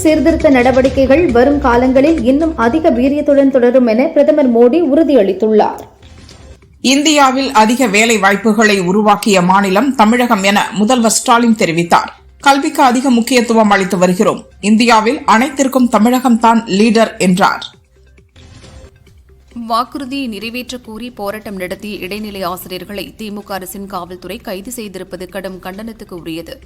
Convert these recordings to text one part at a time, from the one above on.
சீர்திருத்த நடவடிக்கைகள் வரும் காலங்களில் இன்னும் அதிக வீரியத்துடன் தொடரும் என பிரதமர் மோடி உறுதியளித்துள்ளார். இந்தியாவில் அதிக வேலை வாய்ப்புகளை உருவாக்கிய மாநிலம் தமிழகம் என முதல்வர் ஸ்டாலின் தெரிவித்தார். கல்விக்கு அதிக முக்கியத்துவம் அளித்து வருகிறோம். இந்தியாவில் அனைத்திற்கும் தமிழகம்தான் லீடர் என்றார். வாக்குறுதியை நிறைவேற்றக் கோரி போராட்டம் நடத்திய இடைநிலை ஆசிரியர்களை திமுக அரசின் காவல்துறை கைது செய்திருப்பது கடும் கண்டனத்துக்கு உரியது.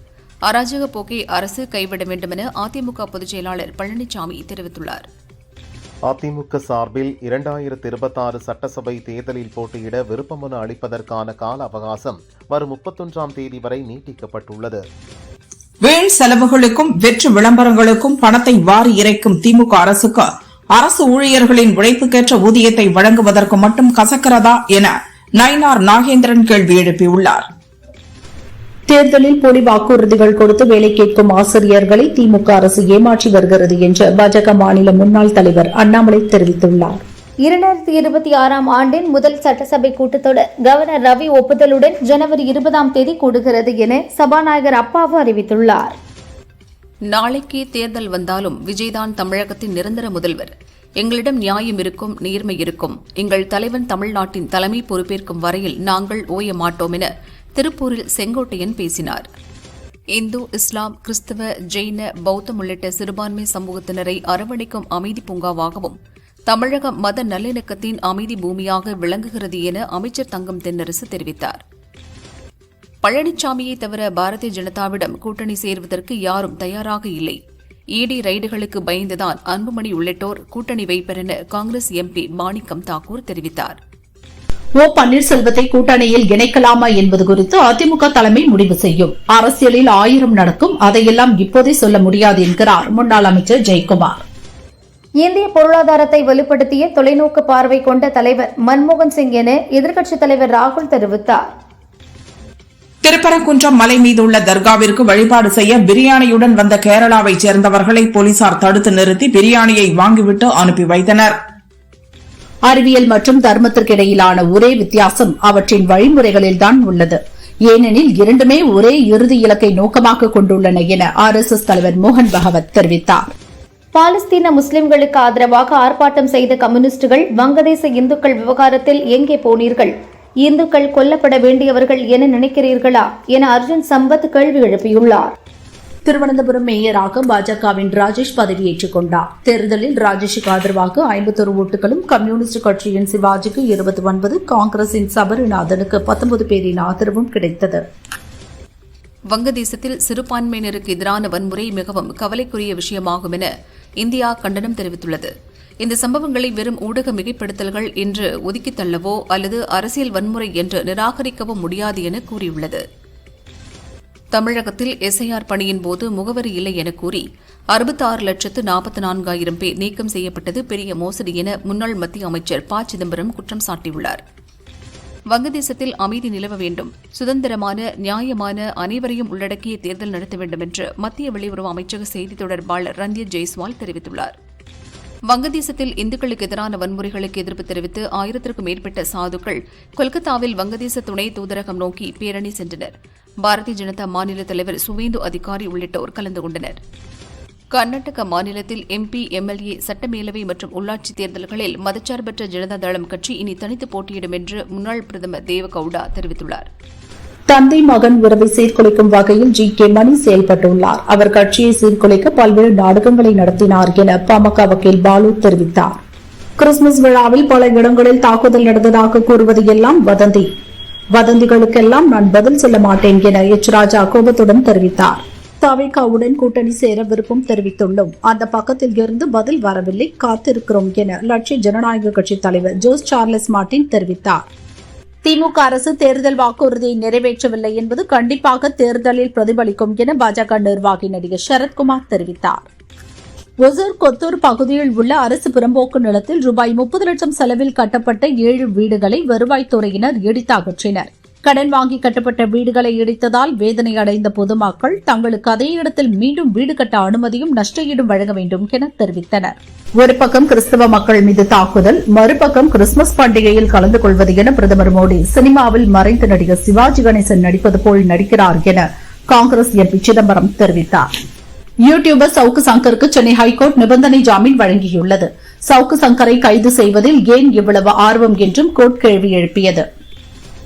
அராஜக போக்கை அரசு கைவிட வேண்டுமென அதிமுக பொதுச் செயலாளர் பழனிசாமி தெரிவித்துள்ளார். அதிமுக சார்பில் இரண்டாயிரத்தி இருபத்தாறு சட்டசபை தேர்தலில் போட்டியிட விருப்பமனு அளிப்பதற்கான கால அவகாசம் வரும் முப்பத்தொன்றாம் தேதி வரை நீட்டிக்கப்பட்டுள்ளது. வீண் செலவுகளுக்கும் வெற்று விளம்பரங்களுக்கும் பணத்தை வாரி இறைக்கும் திமுக அரசுக்கு அரசு ஊழியர்களின் உழைப்புக்கேற்ற ஊதியத்தை வழங்குவதற்கு மட்டும் கசக்கிறதா என நயினார் நாகேந்திரன் கேள்வி எழுப்பியுள்ளார். தேர்தலில் போலி வாக்குறுதிகள் கொடுத்து வேலை கேட்கும் ஆசிரியர்களை திமுக அரசு ஏமாற்றி வருகிறது என்று பாஜக மாநில முன்னாள் தலைவர் அண்ணாமலை தெரிவித்துள்ளார். இரண்டாயிரத்தி இருபத்தி ஆறாம் ஆண்டின் முதல் சட்டசபை கூட்டத்தொடர் கவர்னர் ரவி ஒப்புதலுடன் ஜனவரி இருபதாம் தேதி கூடுகிறது என சபாநாயகர் அப்பாவு அறிவித்துள்ளார். நாளைக்கே தேர்தல் வந்தாலும் விஜய்தான் தமிழகத்தின் நிரந்தர முதல்வர். எங்களிடம் நியாயம் இருக்கும் நேர்மை இருக்கும். எங்கள் தலைவன் தமிழ்நாட்டின் தலைமை பொறுப்பேற்கும் வரையில் நாங்கள் ஓய மாட்டோம் என திருப்பூரில் செங்கோட்டையன் பேசினார். இந்து இஸ்லாம் கிறிஸ்தவ ஜெயின பௌத்தம் உள்ளிட்ட சிறுபான்மை சமூகத்தினரை அரவணைக்கும் அமைதி பூங்காவாகவும் தமிழக மத நல்லிணக்கத்தின் அமைதி பூமியாக விளங்குகிறது என அமைச்சர் தங்கம் தென்னரசு தெரிவித்தார். பழனிசாமியை தவிர பாரதிய ஜனதாவிடம் கூட்டணி சேர்வதற்கு யாரும் தயாராக இல்லை. இடி ரைடுகளுக்கு பயந்துதான் அன்புமணி உள்ளிட்டோர் கூட்டணி வைப்பர் என காங்கிரஸ் எம்பி மாணிக்கம் தாக்கூர் தெரிவித்தார். ஓ பன்னீர்செல்வத்தை கூட்டணியில் இணைக்கலாமா என்பது குறித்து அதிமுக தலைமை முடிவு செய்யும். அரசியலில் ஆயிரம் நடக்கும். அதையெல்லாம் இப்போதே சொல்ல முடியாது என்கிறார் முன்னாள் அமைச்சர் ஜெயக்குமார். இந்திய பொருளாதாரத்தை வலுப்படுத்திய தொலைநோக்கு பார்வை கொண்ட தலைவர் மன்மோகன் சிங் என எதிர்க்கட்சித் தலைவர் ராகுல் தெரிவித்தார். திருப்பரங்குன்றம் மலை மீதுள்ள தர்காவிற்கு வழிபாடு செய்ய பிரியாணியுடன் வந்த கேரளாவைச் சேர்ந்தவர்களை போலீசார் தடுத்து நிறுத்தி பிரியாணியை வாங்கிவிட்டு அனுப்பி வைத்தனர். அறிவியல் மற்றும் தர்மத்திற்கு இடையிலான ஒரே வித்தியாசம் அவற்றின் வழிமுறைகளில்தான் உள்ளது. ஏனெனில் இரண்டுமே ஒரே இறுதி இலக்கை நோக்கமாக கொண்டுள்ளன என ஆர் எஸ் எஸ் தலைவர் மோகன் பகவத் தெரிவித்தார். பாலஸ்தீன முஸ்லிம்களுக்கு ஆதரவாக ஆர்ப்பாட்டம் செய்த கம்யூனிஸ்டுகள் வங்கதேச இந்துக்கள் விவகாரத்தில் எங்கே போனீர்கள்? இந்துக்கள் கொல்லப்பட வேண்டியவர்கள் என நினைக்கிறீர்களா? என அர்ஜுன் சம்பத் கேள்வி எழுப்பியுள்ளார். திருவனந்தபுரம் மேயராக பாஜகவின் ராஜேஷ் பதவியேற்றுக் கொண்டார். தேர்தலில் ராஜேஷுக்கு ஆதரவாக ஐம்பத்தொரு ஓட்டுகளும் கம்யூனிஸ்ட் கட்சியின் சிவாஜிக்கு இருபத்தி ஒன்பது காங்கிரசின் சபரிநாதனுக்கு பத்தொன்பது பேரின் ஆதரவும் கிடைத்தது. வங்கதேசத்தில் சிறுபான்மையினருக்கு எதிரான வன்முறை மிகவும் கவலைக்குரிய விஷயமாகும் என இந்தியா கண்டனம் தெரிவித்துள்ளது. இந்த சம்பவங்களை வெறும் ஊடக மிகைப்படுத்தல்கள் என்று ஒதுக்கித் தள்ளவோ அல்லது அரசியல் வன்முறை என்று நிராகரிக்கவோ முடியாது என கூறியுள்ளது. தமிழகத்தில் எஸ்ஐஆர் பணியின் போது முகவரி இல்லை என கூறி அறுபத்தாறு லட்சத்து நாற்பத்தி நான்காயிரம் பேர் நீக்கம் செய்யப்பட்டது பெரிய மோசடி என முன்னாள் மத்திய அமைச்சர் ப. சிதம்பரம் குற்றம் சாட்டியுள்ளார். வங்கதேசத்தில் அமைதி நிலவ வேண்டும். சுதந்திரமான நியாயமான அனைவரையும் உள்ளடக்கிய தேர்தல் நடத்த வேண்டும் என்று மத்திய வெளியுறவு அமைச்சக செய்தி தொடர்பாளர் ரந்தீர் ஜெய்ஸ்வால் தெரிவித்துள்ளார். வங்கதேசத்தில் இந்துக்களுக்கு எதிரான வன்முறைகளுக்கு எதிர்ப்பு தெரிவித்து ஆயிரத்திற்கும் மேற்பட்ட சாதுக்கள் கொல்கத்தாவில் வங்கதேச துணை தூதரகம் நோக்கி பேரணி சென்றனர். பாரதிய ஜனதா மாநில தலைவர் சுவேந்து அதிகாரி உள்ளிட்டோர் கலந்து கொண்டனர். கர்நாடக மாநிலத்தில் எம்பி எம்எல்ஏ சட்டமேலவை மற்றும் உள்ளாட்சி தேர்தல்களில் மதச்சார்பற்ற ஜனதா தளம் கட்சி இனி தனித்து போட்டியிடும் என்று முன்னாள் பிரதமர் தேவகவுடா தெரிவித்துள்ளார். தந்தை மகன் உறவை சீர்குலைக்கும் வகையில் ஜி கே மணி செயல்பட்டுள்ளார். அவர் கட்சியை சீர்குலைக்க பல்வேறு நாடகங்களை நடத்தினார் என பாமக வக்கீல் பாலு தெரிவித்தார். கிறிஸ்துமஸ் விழாவில் பல இடங்களில் தாக்குதல் நடந்ததாக கூறுவது எல்லாம் வதந்தி. வதந்திகளுக்கெல்லாம் நான் பதில் சொல்ல மாட்டேன் என எச். ராஜா கோபத்துடன் தெரிவித்தார். தவிகாவுடன் கூட்டணி சேர விருப்பம் தெரிவித்துள்ளோம். அந்த பக்கத்தில் இருந்து பதில் வரவில்லை காத்திருக்கிறோம் என லட்சிய ஜனநாயக கட்சி தலைவர் ஜோஸ் சார்லஸ் மார்டின் தெரிவித்தார். திமுக அரசு தேர்தல் வாக்குறுதியை நிறைவேற்றவில்லை என்பது கண்டிப்பாக தேர்தலில் பிரதிபலிக்கும் என பாஜக நிர்வாகி நடிகர் சரத்குமார் தெரிவித்தார். ஒசூர் கொத்தூர் பகுதியில் உள்ள அரசு புறம்போக்கு நிலத்தில் ரூபாய் முப்பது லட்சம் செலவில் கட்டப்பட்ட ஏழு வீடுகளை வருவாய்த்துறையினர் இடித்து அகற்றினர். கடன் வாங்கி கட்டப்பட்ட வீடுகளை இடித்ததால் வேதனை அடைந்த பொதுமக்கள் தங்களுக்கு அதே இடத்தில் மீண்டும் வீடு கட்ட அனுமதியும் நஷ்டஈடும் வழங்க வேண்டும் என தெரிவித்தனர். ஒரு பக்கம் கிறிஸ்தவ மக்கள் மீது தாக்குதல் மறுபக்கம் கிறிஸ்துமஸ் பண்டிகையில் கலந்து கொள்வது என பிரதமர் மோடி சினிமாவில் மறைந்த நடிகர் சிவாஜி கணேசன் நடிப்பது போல் நடிக்கிறார் என காங்கிரஸ் எம்பி சிதம்பரம் தெரிவித்தார். யூடியூபர் சவுக்கு சங்கருக்கு சென்னை ஹைகோர்ட் நிபந்தனை ஜாமீன் வழங்கியுள்ளது. சவுக்கு சங்கரை கைது செய்வதில் ஏன் இவ்வளவு ஆர்வம் என்றும் கோர்ட் கேள்வி எழுப்பியது.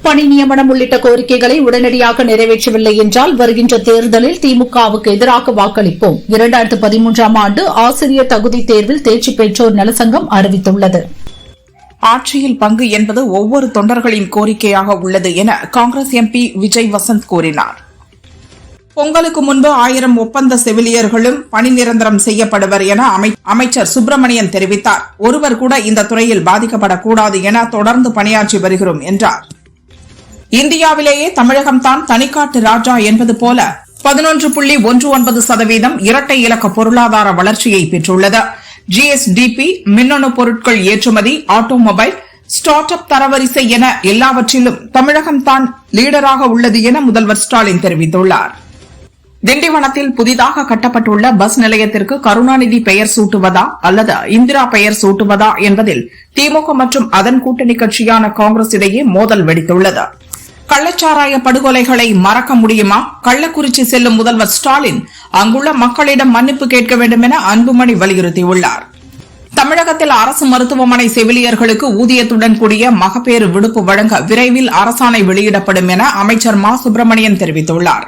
பணி நியமனம் உள்ளிட்ட கோரிக்கைகளை உடனடியாக நிறைவேற்றவில்லை என்றால் வருகின்ற தேர்தலில் திமுகவுக்கு எதிராக வாக்களிப்போம். இரண்டாயிரத்து பதிமூன்றாம் ஆண்டு ஆசிரியர் தகுதி தேர்வில் தேர்ச்சி பெற்றோர் நலசங்கம் அறிவித்துள்ளது. ஆட்சியில் பங்கு என்பது ஒவ்வொரு தொண்டர்களின் கோரிக்கையாக உள்ளது என காங்கிரஸ் எம்பி விஜய் வசந்த் கூறினார். பொங்கலுக்கு முன்பு ஆயிரம் ஒப்பந்த செவிலியர்களும் பணி நிரந்தரம் செய்யப்படுவர் என அமை- அமைச்சர் சுப்பிரமணியன் தெரிவித்தார். ஒருவர் கூட இந்த துறையில் பாதிக்கப்படக்கூடாது என தொடர்ந்து பணியாற்றி வருகிறோம் என்றார். இந்தியாவிலேயே தமிழகம்தான் தனிக்காட்டு ராஜா என்பது போல பதினொன்று புள்ளி ஒன்று ஒன்பது சதவீதம் இரட்டை இலக்க பொருளாதார வளர்ச்சியை பெற்றுள்ளது. ஜிஎஸ்டிபி மின்னணு பொருட்கள் ஏற்றுமதி ஆட்டோமொபைல் ஸ்டார்ட் அப் தரவரிசை என எல்லாவற்றிலும் தமிழகம்தான் லீடராக உள்ளது என முதல்வர் ஸ்டாலின் தெரிவித்துள்ளார். திண்டிவனத்தில் புதிதாக கட்டப்பட்டுள்ள பஸ் நிலையத்திற்கு கருணாநிதி பெயர் சூட்டுவதா அல்லது இந்திரா பெயர் சூட்டுவதா என்பதில் திமுக மற்றும் அதன் கூட்டணி கட்சியான காங்கிரஸ் இடையே மோதல் வெடித்துள்ளது. கள்ளச்சாராய படுகொலைகளை மறக்க முடியுமா? கள்ளக்குறிச்சி செல்லும் முதல்வர் ஸ்டாலின் அங்குள்ள மக்களிடம் மன்னிப்பு கேட்க வேண்டும் என அன்புமணி வலியுறுத்தியுள்ளார். தமிழகத்தில் அரசு மருத்துவமனை செவிலியர்களுக்கு ஊதியத்துடன் கூடிய மகப்பேறு விடுப்பு வழங்க விரைவில் அரசாணை வெளியிடப்படும் என அமைச்சர் மா. சுப்பிரமணியன் தெரிவித்துள்ளார்.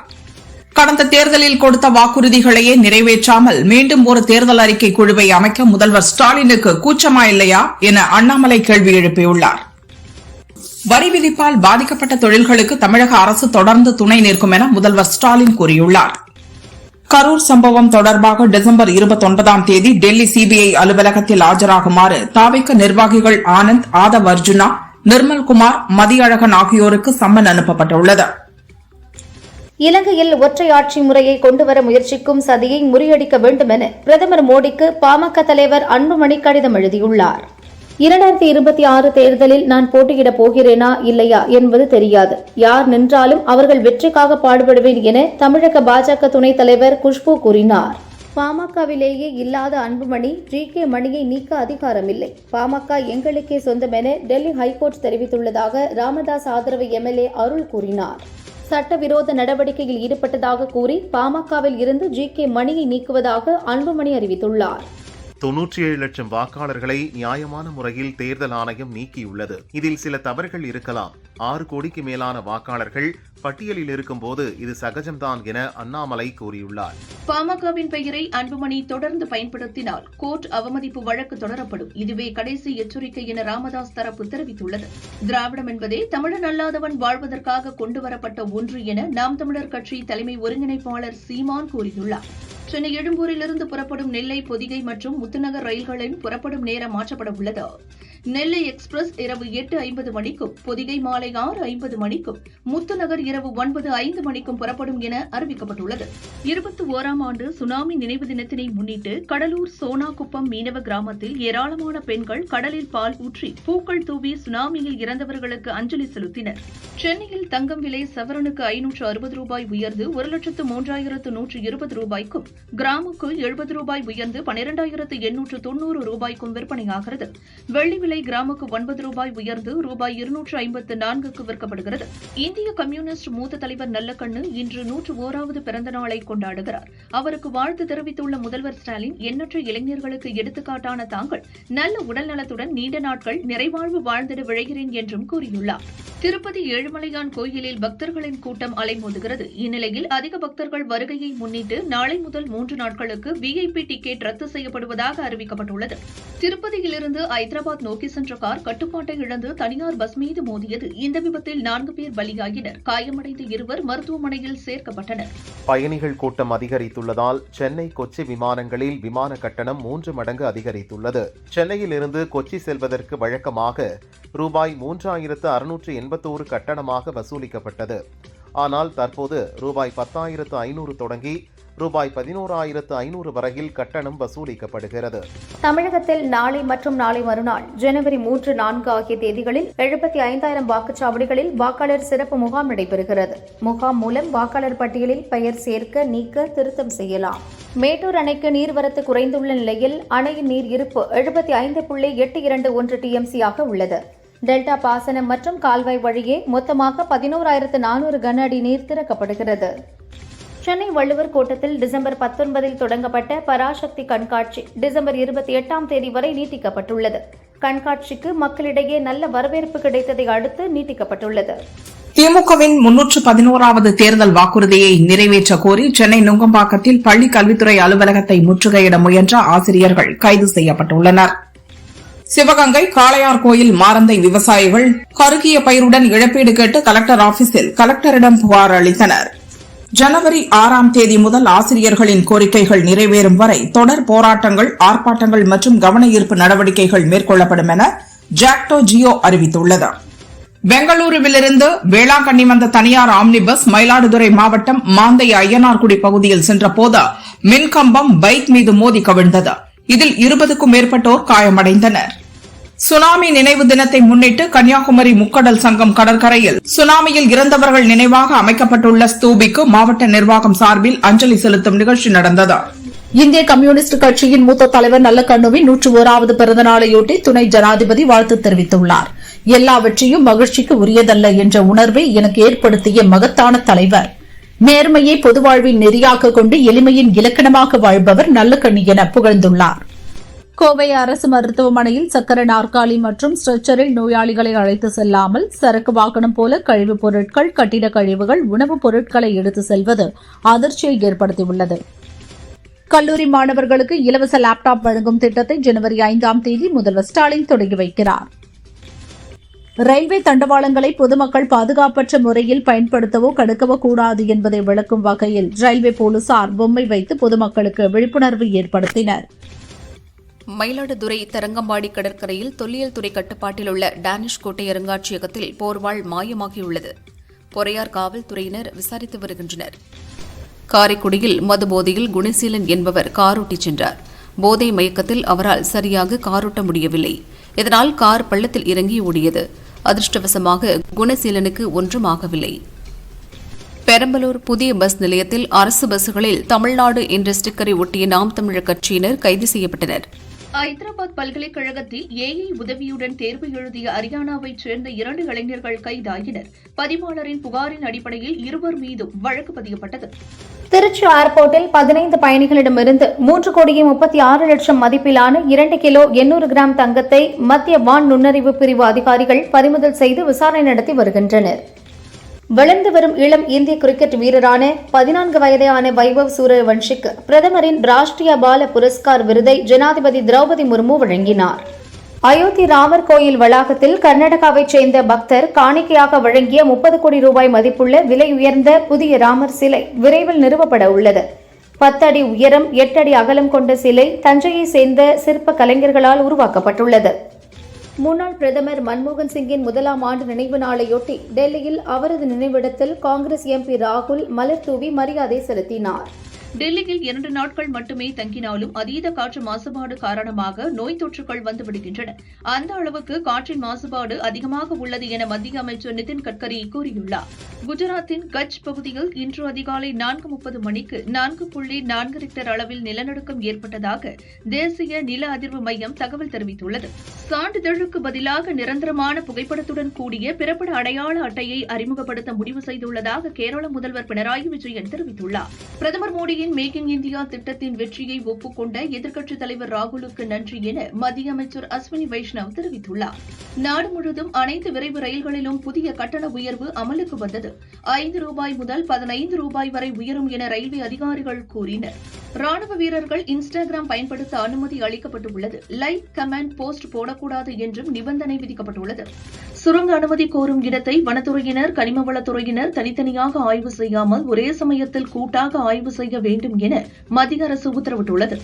கடந்த தேர்தலில் கொடுத்த வாக்குறுதிகளையே நிறைவேற்றாமல் மீண்டும் ஒரு தேர்தல் அறிக்கை குழுவை அமைக்க முதல்வர் ஸ்டாலினுக்கு கூச்சமா இல்லையா என அண்ணாமலை கேள்வி எழுப்பியுள்ளார். வரி விதிப்பால் பாதிக்கப்பட்ட தொழில்களுக்கு தமிழக அரசு தொடர்ந்து துணை நிற்கும் என முதல்வர் ஸ்டாலின் கூறியுள்ளார். கரூர் சம்பவம் தொடர்பாக டிசம்பர் இருபத்தொன்பதாம் தேதி டெல்லி சிபிஐ அலுவலகத்தில் ஆஜராகுமாறு தாவிக்க நிர்வாகிகள் ஆனந்த் ஆதவ் அர்ஜுனா நிர்மல்குமார் மதியழகன் ஆகியோருக்கு சம்மன் அனுப்பப்பட்டுள்ளது. இலங்கையில் ஒற்றை ஆட்சி முறையை கொண்டுவர முயற்சிக்கும் சதியை முறியடிக்க வேண்டும் என பிரதமர் மோடிக்கு பாமக தலைவர் அன்புமணி கடிதம் எழுதியுள்ளார். இரண்டாயிரத்தி இருபத்தி ஆறு தேர்தலில் நான் போட்டியிடப் போகிறேனா இல்லையா என்பது தெரியாது. யார் நின்றாலும் அவர்கள் வெற்றிக்காக பாடுபடுவேன் என தமிழக பாஜக துணைத் தலைவர் குஷ்பு கூறினார். பாமகவிலேயே இல்லாத அன்புமணி ஜி கே மணியை நீக்க அதிகாரமில்லை. பாமக எங்களுக்கே சொந்தம் என டெல்லி ஹைகோர்ட் தெரிவித்துள்ளதாக ராமதாஸ் ஆதரவு எம்எல்ஏ அருள் கூறினார். சட்டவிரோத நடவடிக்கையில் ஈடுபட்டதாக கூறி பாமகவில் இருந்து ஜி கே மணியை நீக்குவதாக அன்புமணி அறிவித்துள்ளார். தொன்னூற்றி ஏழு லட்சம் வாக்காளர்களை நியாயமான முறையில் தேர்தல் ஆணையம் நீக்கியுள்ளது. இதில் சில தவறுகள் இருக்கலாம். ஆறு கோடிக்கு மேலான வாக்காளர்கள் பட்டியலில் இருக்கும்போது இது சகஜம்தான் என அண்ணாமலை கூறியுள்ளார். பாமகவின் பெயரை அன்புமணி தொடர்ந்து பயன்படுத்தினால் கோர்ட் அவமதிப்பு வழக்கு தொடரப்படும். இதுவே கடைசி எச்சரிக்கை என ராமதாஸ் தரப்பு தெரிவித்துள்ளது. திராவிடம் என்பதே தமிழன் அல்லாதவன் வாழ்வதற்காக கொண்டுவரப்பட்ட ஒன்று என நாம் தமிழர் கட்சி தலைமை ஒருங்கிணைப்பாளர் சீமான் கூறியுள்ளார். சென்னை எழும்பூரிலிருந்து புறப்படும் நெல்லை பொதிகை மற்றும் முத்துநகர் ரயில்களின் புறப்படும் நேரம் மாற்றப்பட உள்ளது நெல்லை எக்ஸ்பிரஸ் இரவு எட்டு ஐம்பது மணிக்கும் பொதிகை மாலை ஆறு ஐம்பது மணிக்கும் முத்துநகர் இரவு ஒன்பது ஐந்து மணிக்கும் புறப்படும் என அறிவிக்கப்பட்டுள்ளது. இருபத்தி ஓராம் ஆண்டு சுனாமி நினைவு தினத்தினை முன்னிட்டு கடலூர் சோனாகுப்பம் மீனவ கிராமத்தில் ஏராளமான பெண்கள் கடலில் பால் ஊற்றி பூக்கள் தூவி சுனாமியில் இறந்தவர்களுக்கு அஞ்சலி செலுத்தினர். சென்னையில் தங்கம் விலை சவரனுக்கு ஐநூற்று அறுபது ரூபாய் உயர்ந்து ஒரு லட்சத்து மூன்றாயிரத்து நூற்று இருபது ரூபாய்க்கும் கிராமுக்கு எழுபது ரூபாய் உயர்ந்து பனிரெண்டாயிரத்து எண்ணூற்று தொன்னூறு ரூபாய்க்கும் விற்பனையாகிறது. வெள்ளி விலை கிராமுக்கு ஒன்பது ரூபாய் உயர்ந்து ரூபாய் இருநூற்று ஐம்பத்து நான்குக்கு விற்கப்படுகிறது. இந்திய கம்யூனிஸ்ட் மூத்த தலைவர் நல்லக்கண்ணு இன்று நூற்று ஓராவது பிறந்த நாளை கொண்டாடுகிறார். அவருக்கு வாழ்த்து தெரிவித்துள்ள முதல்வர் ஸ்டாலின் எண்ணற்ற இளைஞர்களுக்கு எடுத்துக்காட்டான தாங்கள் நல்ல உடல்நலத்துடன் நீண்ட நாட்கள் நிறைவாழ்வு வாழ்ந்திட விழைகிறேன் என்றும் கூறியுள்ளார். திருப்பதி ஏழுமலையான் கோயிலில் பக்தர்களின் கூட்டம் அலைமோதுகிறது. இந்நிலையில் அதிக பக்தர்கள் வருகையை முன்னிட்டு நாளை முதல் மூன்று நாட்களுக்கு விஐபி டிக்கெட் ரத்து செய்யப்படுவதாக அறிவிக்கப்பட்டுள்ளது. திருப்பதியிலிருந்து ஐதராபாத் நோக்கி நோக்கி சென்ற கார் கட்டுப்பாட்டை இழந்து தனியார் பஸ் மீது மோதியது. இந்த விபத்தில் நான்கு பேர் பலியாகினர். காயமடைந்த இருவர் மருத்துவமனையில் சேர்க்கப்பட்டனர். பயணிகள் கூட்டம் அதிகரித்துள்ளதால் சென்னை கொச்சி விமானங்களில் விமான கட்டணம் மூன்று மடங்கு அதிகரித்துள்ளது. சென்னையில் இருந்து கொச்சி செல்வதற்கு வழக்கமாக ரூபாய் மூன்றாயிரத்து அறுநூற்று எண்பத்தோரு கட்டணமாக வசூலிக்கப்பட்டது. ஆனால் தற்போது ரூபாய் பத்தாயிரத்து ஐநூறு தொடங்கி ரூபாய் பதினோராயிரத்து ஐநூறு வரையில் கட்டணம் வசூலிக்கப்படுகிறது. தமிழகத்தில் நாளை மற்றும் நாளை மறுநாள் ஜனவரி மூன்று நான்கு ஆகிய தேதிகளில் எழுபத்தி ஐந்தாயிரம் வாக்குச்சாவடிகளில் வாக்காளர் சிறப்பு முகாம் நடைபெறுகிறது. முகாம் மூலம் வாக்காளர் பட்டியலில் பெயர் சேர்க்க நீக்க திருத்தம் செய்யலாம். மேட்டூர் அணைக்கு நீர்வரத்து குறைந்துள்ள நிலையில் அணையின் நீர் இருப்பு எழுபத்தி ஐந்து புள்ளி எட்டு இரண்டு ஒன்று டிஎம்சியாக உள்ளது. டெல்டா பாசனம் மற்றும் கால்வாய் வழியே மொத்தமாக பதினோராயிரத்து நானூறு கன அடி நீர் திறக்கப்படுகிறது. சென்னை வள்ளுவர் கோட்டத்தில் டிசம்பர் பத்தொன்பதில் தொடங்கப்பட்ட பராசக்தி கண்காட்சி டிசம்பர் இருபத்தி எட்டாம் தேதி வரை நீட்டிக்கப்பட்டுள்ளது. கண்காட்சிக்கு மக்களிடையே நல்ல வரவேற்பு கிடைத்ததை அடுத்து நீட்டிக்கப்பட்டுள்ளது. திமுகவின் முன்னூற்று பதினோராவது தேர்தல் வாக்குறுதியை நிறைவேற்ற கோரி சென்னை நுங்கம்பாக்கத்தில் பள்ளி கல்வித்துறை அலுவலகத்தை முற்றுகையிட முயன்ற ஆசிரியர்கள் கைது செய்யப்பட்டுள்ளனர். சிவகங்கை காளையார் கோயில் மாரந்தை விவசாயிகள் கருகிய பயிருடன் இழப்பீடு கேட்டு கலெக்டர் ஆபீஸில் கலெக்டரிடம் புகார் அளித்தனர். ஜனவரி ஆறாம் தேதி முதல் ஆசிரியர்களின் கோரிக்கைகள் நிறைவேறும் வரை தொடர் போராட்டங்கள் ஆர்ப்பாட்டங்கள் மற்றும் கவன ஈர்ப்பு நடவடிக்கைகள் மேற்கொள்ளப்படும் என ஜாக்டோ ஜியோ அறிவித்துள்ளது. பெங்களூருவிலிருந்து வேளாங்கண்ணி வந்த தனியார் ஆம்னி பஸ் மயிலாடுதுறை மாவட்டம் மாந்தை ஐயனார்குடி பகுதியில் சென்றபோது மின்கம்பம் பைக் மீது மோதி கவிழ்ந்தது. இதில் இருபதுக்கும் மேற்பட்டோர் காயமடைந்தனா் சுனாமி நினைவு தினத்தை முன்னிட்டு கன்னியாகுமரி முக்கடல் சங்கம் கடற்கரையில் சுனாமியில் இறந்தவர்கள் நினைவாக அமைக்கப்பட்டுள்ள ஸ்தூபிக்கு மாவட்ட நிர்வாகம் சார்பில் அஞ்சலி செலுத்தும் நிகழ்ச்சி நடந்தது. இந்திய கம்யூனிஸ்ட் கட்சியின் மூத்த தலைவர் நல்லக்கண்ணுவின் நூற்று ஓராவது பிறந்தநாளையொட்டி துணை ஜனாதிபதி வாழ்த்து தெரிவித்துள்ளார். எல்லாவற்றையும் மகிழ்ச்சிக்கு உரியதல்ல என்ற உணர்வை எனக்கு ஏற்படுத்திய மகத்தான தலைவர். நேர்மையை பொதுவாழ்வின் நெறியாக கொண்டு எளிமையின் இலக்கணமாக வாழ்பவர் நல்லக்கண்ணி என புகழ்ந்துள்ளார். கோவை அரசு மருத்துவமனையில் சக்கர நாற்காலி மற்றும் ஸ்ட்ரெச்சரில் நோயாளிகளை அழைத்து செல்லாமல் சரக்கு வாகனம் போல கழிவுப் பொருட்கள் கட்டிட கழிவுகள் உணவுப் பொருட்களை எடுத்து செல்வது அதிர்ச்சியை ஏற்படுத்தியுள்ளது. கல்லூரி மாணவர்களுக்கு இலவச லேப்டாப் வழங்கும் திட்டத்தை ஜனவரி ஐந்தாம் தேதி முதல்வர் ஸ்டாலின் தொடங்கி வைக்கிறார். ரயில்வே தண்டவாளங்களை பொதுமக்கள் பாதுகாப்பற்ற முறையில் பயன்படுத்தவோ கடுக்கவோ கூடாது என்பதை விளக்கும் வகையில் ரயில்வே போலீசார் பொம்மை வைத்து பொதுமக்களுக்கு விழிப்புணர்வு ஏற்படுத்தினர். மயிலாடுதுறை தரங்கம்பாடி கடற்கரையில் தொல்லியல் துறை கட்டுப்பாட்டில் உள்ள டேனிஷ் கோட்டை அருங்காட்சியகத்தில் போர்வாள் மாயமாகியுள்ளது. பொறையார் காவல்துறையினர் விசாரித்து வருகின்றனர். காரைக்குடியில் மதுபோதையில் குணசீலன் என்பவர் காரோட்டிச் சென்றார். போதை மயக்கத்தில் அவரால் சரியாக காரோட்ட முடியவில்லை. இதனால் கார் பள்ளத்தில் இறங்கி ஓடியது. அதிர்ஷ்டவசமாக குணசீலனுக்கு ஒன்றும் ஆகவில்லை. பெரம்பலூர் புதிய பஸ் நிலையத்தில் அரசு பஸ்களில் தமிழ்நாடு என்ற ஸ்டிக்கரை ஒட்டிய நாம் தமிழர் கட்சியினர் கைது செய்யப்பட்டனர். ஐதராபாத் பல்கலைக்கழகத்தில் ஏஐ உதவியுடன் தேர்வு எழுதிய அரியானாவைச் சேர்ந்த இரண்டு இளைஞர்கள் கைதாகினர். பதிவாளரின் புகாரின் அடிப்படையில் இருவர் மீதும் வழக்கு பதியப்பட்டது. திருச்சி ஏர்போர்ட்டில் பதினைந்து பயணிகளிடமிருந்து மூன்று கோடியே முப்பத்தி ஆறு லட்சம் மதிப்பிலான இரண்டு கிலோ எண்ணூறு கிராம் தங்கத்தை மத்திய வான் நுண்ணறிவு பிரிவு அதிகாரிகள் பறிமுதல் செய்து விசாரணை நடத்தி வருகின்றனர். வளர்ந்து வரும் இளம் இந்திய கிரிக்கெட் வீரரான பதினான்கு வயதான வைபவ் சூரியவன்ஷிக்கு பிரதமரின் ராஷ்டிரிய பால புரஸ்கார் விருதை ஜனாதிபதி திரௌபதி முர்மு வழங்கினார். அயோத்தி ராமர் கோயில் வளாகத்தில் கர்நாடகாவைச் சேர்ந்த பக்தர் காணிக்கையாக வழங்கிய முப்பது கோடி ரூபாய் மதிப்புள்ள விலை உயர்ந்த புதிய ராமர் சிலை விரைவில் நிறுவப்பட உள்ளது. பத்து அடி உயரம் எட்டு அடி அகலம் கொண்ட சிலை தஞ்சையை சேர்ந்த சிற்ப கலைஞர்களால் உருவாக்கப்பட்டுள்ளது. முன்னாள் பிரதமர் மன்மோகன் சிங்கின் முதலாம் ஆண்டு நினைவு நாளையொட்டி டெல்லியில் அவரது நினைவிடத்தில் காங்கிரஸ் எம்பி ராகுல் மலர் தூவி மரியாதை செலுத்தினார். டெல்லியில் இரண்டு நாட்கள் மட்டுமே தங்கினாலும் அதீத காற்று மாசுபாடு காரணமாக நோய் தொற்றுகள் வந்துவிடுகின்றன. அந்த அளவுக்கு காற்றின் மாசுபாடு அதிகமாக உள்ளது என மத்திய அமைச்சர் நிதின் கட்கரி கூறியுள்ளார். குஜராத்தின் கட்ச் பகுதியில் இன்று அதிகாலை நான்கு முப்பது மணிக்கு நான்கு புள்ளி நான்கு ரிக்டர் அளவில் நிலநடுக்கம் ஏற்பட்டதாக தேசிய நில அதிர்வு மையம் தகவல் தெரிவித்துள்ளது. சான்றிதழுக்கு பதிலாக நிரந்தரமான புகைப்படத்துடன் கூடிய பிறப்பட அடையாள அட்டையை அறிமுகப்படுத்த முடிவு செய்துள்ளதாக கேரள முதல்வர் பினராயி விஜயன் தெரிவித்துள்ளார். பிரதமர் மோடி மோடியின் மேக்கிங் இந்தியா திட்டத்தின் வெற்றியை ஒப்புக்கொண்ட எதிர்க்கட்சித் தலைவர் ராகுலுக்கு நன்றி என மத்திய அமைச்சர் அஸ்வினி வைஷ்ணவ் தெரிவித்துள்ளார். நாடு முழுவதும் அனைத்து விரைவு ரயில்களிலும் புதிய கட்டண உயர்வு அமலுக்கு வந்தது. ஐந்து ரூபாய் முதல் பதினைந்து ரூபாய் வரை உயரும் என ரயில்வே அதிகாரிகள் கூறினர். ராணுவ வீரர்கள் இன்ஸ்டாகிராம் பயன்படுத்த அனுமதி அளிக்கப்பட்டுள்ளது. லைக் கமெண்ட் போஸ்ட் போடக்கூடாது என்றும் நிபந்தனை விதிக்கப்பட்டுள்ளது. சுரங்க அனுமதி கோரும் இடத்தை வனத்துறையினர் கனிமவளத்துறையினர் தனித்தனியாக ஆய்வு செய்யாமல் ஒரே சமயத்தில் கூட்டாக ஆய்வு செய்ய வேண்டும் என மத்திய அரசு உத்தரவிட்டுள்ளது.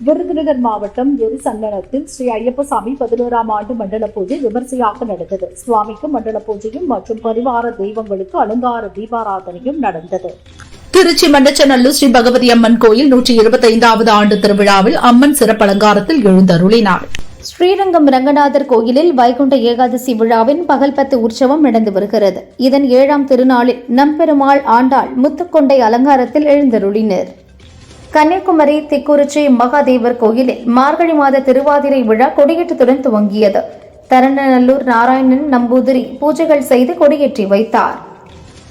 விருதுநகர் மாவட்டம் எரிசந்தனத்தில் ஸ்ரீ ஐயப்பசாமி பதினோராம் ஆண்டு மண்டல பூஜை விமர்சையாக நடந்தது. சுவாமிக்கு மண்டல பூஜையும் மற்றும் பரிவார தெய்வங்களுக்கு அலங்கார தீபாராதனையும் நடந்தது. திருச்சி மண்டச்சநல்லூர் ஸ்ரீ பகவதி அம்மன் கோயில் நூற்றி இருபத்தைந்தாவது ஆண்டு திருவிழாவில் அம்மன் சிறப்பு அலங்காரத்தில் எழுந்தருளினார். ஸ்ரீரங்கம் ரங்கநாதர் கோயிலில் வைகுண்ட ஏகாதசி விழாவின் பகல் பத்து உற்சவம் நடந்து வருகிறது. இதன் ஏழாம் திருநாளில் நம்பெருமாள் ஆண்டாள் முத்துக்கொண்டை அலங்காரத்தில் எழுந்தருளினர். கன்னியாகுமரி திக்குறிச்சி மகாதேவர் கோயிலில் மார்கழி மாத திருவாதிரை விழா கொடியேற்றத்துடன் துவங்கியது. தரணநல்லூர் நாராயணன் நம்பூதிரி பூஜைகள் செய்து கொடியேற்றி வைத்தார்.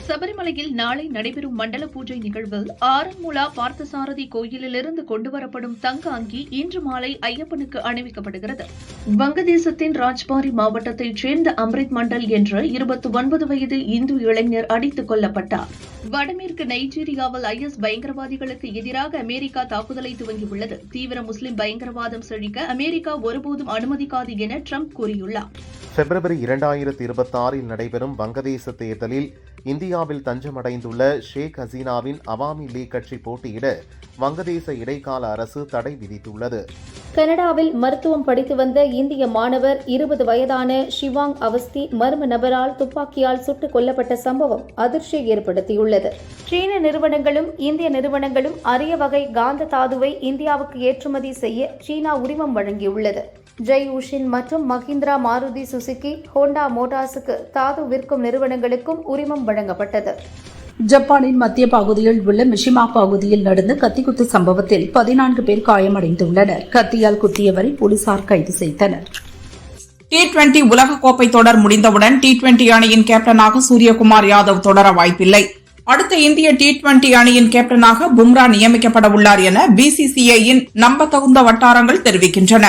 சபரிமலையில் நாளை நடைபெறும் மண்டல பூஜை நிகழ்வில் ஆரன்முளா பார்த்தசாரதி கோயிலிலிருந்து கொண்டுவரப்படும் தங்க அங்கி இன்று மாலை ஐயப்பனுக்கு அணிவிக்கப்படுகிறது. வங்கதேசத்தின் ராஜ்பாரி மாவட்டத்தைச் சேர்ந்த அம்ரித் மண்டல் என்ற இருபத்தி ஒன்பது வயது இந்து இளைஞர் அடித்துக் கொல்லப்பட்டார். வடமேற்கு நைஜீரியாவில் ஐஎஸ் பயங்கரவாதிகளுக்கு எதிராக அமெரிக்கா தாக்குதலை துவங்கியுள்ளது. தீவிர முஸ்லிம் பயங்கரவாதம் செழிக்க அமெரிக்கா ஒருபோதும் அனுமதிக்காது என ட்ரம்ப் கூறியுள்ளார். பிப்ரவரி இரண்டாயிரத்தி இருபத்தி ஆறில் நடைபெறும் வங்கதேச தேர்தலில் இந்தியா இந்தியாவில் தஞ்சமடைந்துள்ள ஷேக் ஹசீனாவின் அவாமி லீக் கட்சி போட்டியிட வங்கதேச இடைக்கால அரசு தடை விதித்துள்ளது. கனடாவில் மருத்துவம் படித்து வந்த இந்திய மாணவர் இருபது வயதான ஷிவாங் அவஸ்தி மர்ம நபரால் துப்பாக்கியால் சுட்டுக் கொல்லப்பட்ட சம்பவம் அதிர்ச்சியை ஏற்படுத்தியுள்ளது. சீன நிறுவனங்களும் இந்திய நிறுவனங்களும் அரிய வகை காந்த தாதுவை இந்தியாவுக்கு ஏற்றுமதி செய்ய சீனா உரிமம் வழங்கியுள்ளது. ஜெய் உஷின் மற்றும் மஹிந்திரா மாருதி சுசுகி ஹோண்டா மோட்டார்ஸுக்கு தாது விற்கும் நிறுவனங்களுக்கும் உரிமம் வழங்கப்பட்டது. ஜப்பானின் மத்திய பகுதியில் உள்ள மிஷிமா பகுதியில் நடந்த கத்திக்குத்து சம்பவத்தில் பதினான்கு பேர் காயமடைந்துள்ளனர். கத்தியால் குத்தியவரை போலீசார் கைது செய்தனர். டி டுவெண்டி உலகக்கோப்பை தொடர் முடிந்தவுடன் டி டுவெண்டி அணியின் கேப்டனாக சூரியகுமார் யாதவ் தொடர வாய்ப்பில்லை. அடுத்த இந்திய டி டுவெண்டி அணியின் கேப்டனாக பும்ரா நியமிக்கப்பட உள்ளார் என பிசிசிஐயின் நம்பத்தகுந்த வட்டாரங்கள் தெரிவிக்கின்றன.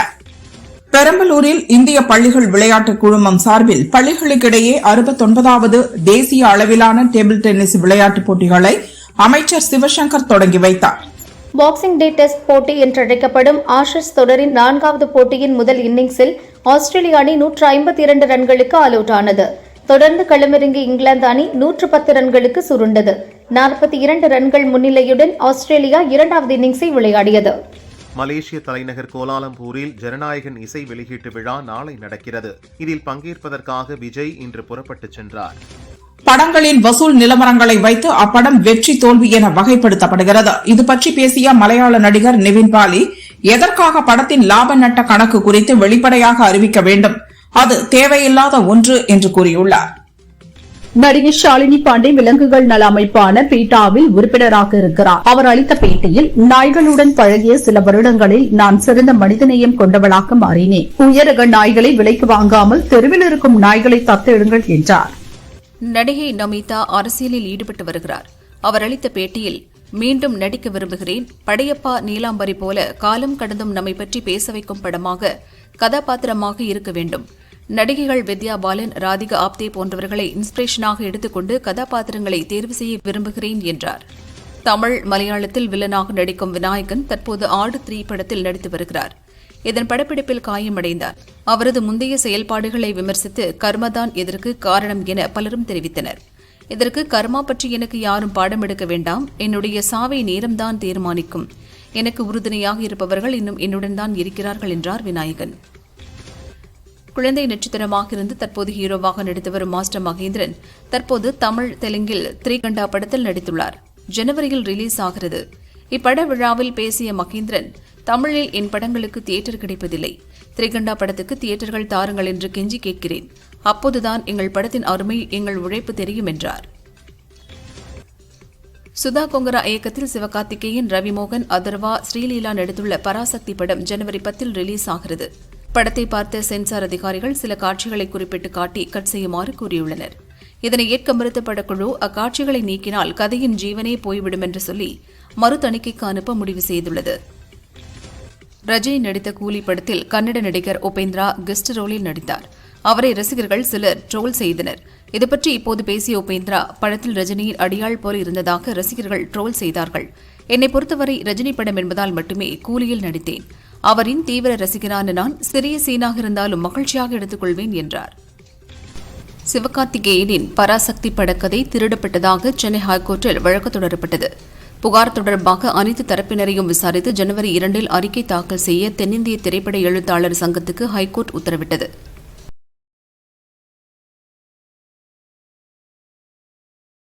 பெரம்பலூரில் இந்திய பள்ளிகள் விளையாட்டுக் குழுமம் சார்பில் பள்ளிகளுக்கிடையே அறுபத்தொன்பதாவது தேசிய அளவிலான டேபிள் டென்னிஸ் விளையாட்டுப் போட்டிகளை அமைச்சர் சிவசங்கர் தொடங்கி வைத்தார். பாக்ஸிங் டே டெஸ்ட் போட்டி என்றழைக்கப்படும் ஆஷஸ் தொடரின் நான்காவது போட்டியின் முதல் இன்னிங்ஸில் ஆஸ்திரேலிய அணி நூற்று ஐம்பத்தி இரண்டு ரன்களுக்கு ஆல் அவுட் ஆனது. தொடர்ந்து களமிறங்கிய இங்கிலாந்து அணி நூற்று பத்து ரன்களுக்கு சுருண்டது. நாற்பத்தி இரண்டு ரன்கள் முன்னிலையுடன் ஆஸ்திரேலியா இரண்டாவது இன்னிங்ஸை விளையாடியது. மலேசிய தலைநகர் கோலாலம்பூரில் ஜனநாயகன் இசை வெளியீட்டு விழா நாளை நடக்கிறது. இதில் பங்கேற்பதற்காக விஜய் இன்று புறப்பட்டுச் சென்றார். படங்களின் வசூல் நிலவரங்களை வைத்து அப்படம் வெற்றி தோல்வி என வகைப்படுத்தப்படுகிறது. இது பற்றி பேசிய மலையாள நடிகர் நிவின் பாலி எதற்காக படத்தின் லாப நட்ட கணக்கு குறித்து வெளிப்படையாக அறிவிக்க வேண்டும். அது தேவையில்லாத ஒன்று என்று கூறியுள்ளார். நடிகை ஷாலினி பாண்டே விலங்குகள் நல அமைப்பான பீட்டாவில் உறுப்பினராக இருக்கிறார். அவர் அளித்த பேட்டியில் நாய்களுடன் பழகிய சில வருடங்களில் நான் சிறந்த மனிதநேயம் கொண்டவளாக மாறினேன். உயரக நாய்களை விலைக்கு வாங்காமல் தெருவில் இருக்கும் நாய்களை தத்தெடுங்கள் என்றார். நடிகை நமிதா அரசியலில் ஈடுபட்டு வருகிறார். அவர் அளித்த பேட்டியில் மீண்டும் நடிக்க விரும்புகிறேன். படையப்பா நீலாம்பரி போல காலம் கடந்தும் நம்மை பற்றி பேச வைக்கும் படமாக கதாபாத்திரமாக இருக்க வேண்டும். நடிகைகள் வித்யா பாலன் ராதிகா ஆப்தே போன்றவர்களை இன்ஸ்பிரேஷனாக எடுத்துக்கொண்டு கதாபாத்திரங்களை தேர்வு செய்ய விரும்புகிறேன் என்றார். தமிழ் மலையாளத்தில் வில்லனாக நடிக்கும் விநாயகன் தற்போது ஆடு த்ரீ படத்தில் நடித்து வருகிறார். இதன் படப்பிடிப்பில் காயமடைந்தார். அவரது முந்தைய செயல்பாடுகளை விமர்சித்து கர்மதான் இதற்கு காரணம் என பலரும் தெரிவித்தனர். இதற்கு கர்மா பற்றி எனக்கு யாரும் பாடம் எடுக்க வேண்டாம். என்னுடைய சாவை நேரம்தான் தீர்மானிக்கும். எனக்கு உறுதுணையாக இருப்பவர்கள் இன்னும் என்னுடன் தான் இருக்கிறார்கள் என்றார் விநாயகன். குழந்தை நட்சத்திரமாக இருந்து தற்போது ஹீரோவாக நடித்து வரும் மாஸ்டர் மகேந்திரன் தற்போது தமிழ் தெலுங்கில் திரிகண்டா படத்தில் நடித்துள்ளார். ஜனவரியில் ரிலீஸ் ஆகிறது. இப்பட விழாவில் பேசிய மகேந்திரன் தமிழில் என் படங்களுக்கு தியேட்டர் கிடைப்பதில்லை. திரிகண்டா படத்துக்கு தியேட்டர்கள் தாருங்கள் என்று கெஞ்சி கேட்கிறேன். அப்போதுதான் எங்கள் படத்தின் அருமை எங்கள் உழைப்பு தெரியும் என்றார். சுதா கொங்கரா இயக்கத்தில் சிவகார்த்திகேயன் ரவிமோகன் அதர்வா ஸ்ரீலீலா நடித்துள்ள பராசக்தி படம் ஜனவரி பத்தில் ரிலீஸ் ஆகிறது. படத்தை பார்த்த சென்சார் அதிகாரிகள் சில காட்சிகளை குறிப்பிட்டு காட்டி கட் செய்யுமாறு கூறியுள்ளனர். இதனை ஏற்க மறுத்த படக்குழு அக்காட்சிகளை நீக்கினால் கதையின் ஜீவனே போய்விடும் என்று சொல்லி மறு தணிக்கைக்கு அனுப்ப முடிவு செய்துள்ளது. ரஜினி நடித்த கூலி படத்தில் கன்னட நடிகர் உபேந்திரா கெஸ்ட் ரோலில் நடித்தார். அவரை ரசிகர்கள் சிலர் ட்ரோல் செய்தனர். இதுபற்றி இப்போது பேசிய உபேந்திரா படத்தில் ரஜினியின் அடியாள் போல இருந்ததாக ரசிகர்கள் ட்ரோல் செய்தார்கள். என்னை பொறுத்தவரை ரஜினி படம் என்பதால் மட்டுமே கூலியில் நடித்தேன். அவரின் தீவிர ரசிகரான நான் சிறிய சீனாக இருந்தாலும் மகிழ்ச்சியாக எடுத்துக்கொள்வேன் என்றார். சிவகார்த்திகேயனின் பராசக்தி படக்கதை திருடப்பட்டதாக சென்னை ஹைகோர்ட்டில் வழக்கு தொடரப்பட்டது. புகார் தொடர்பாக அனைத்து தரப்பினரையும் விசாரித்து ஜனவரி இரண்டில் அறிக்கை தாக்கல் செய்ய தென்னிந்திய திரைப்பட எழுத்தாளர் சங்கத்துக்கு ஹைகோர்ட் உத்தரவிட்டது.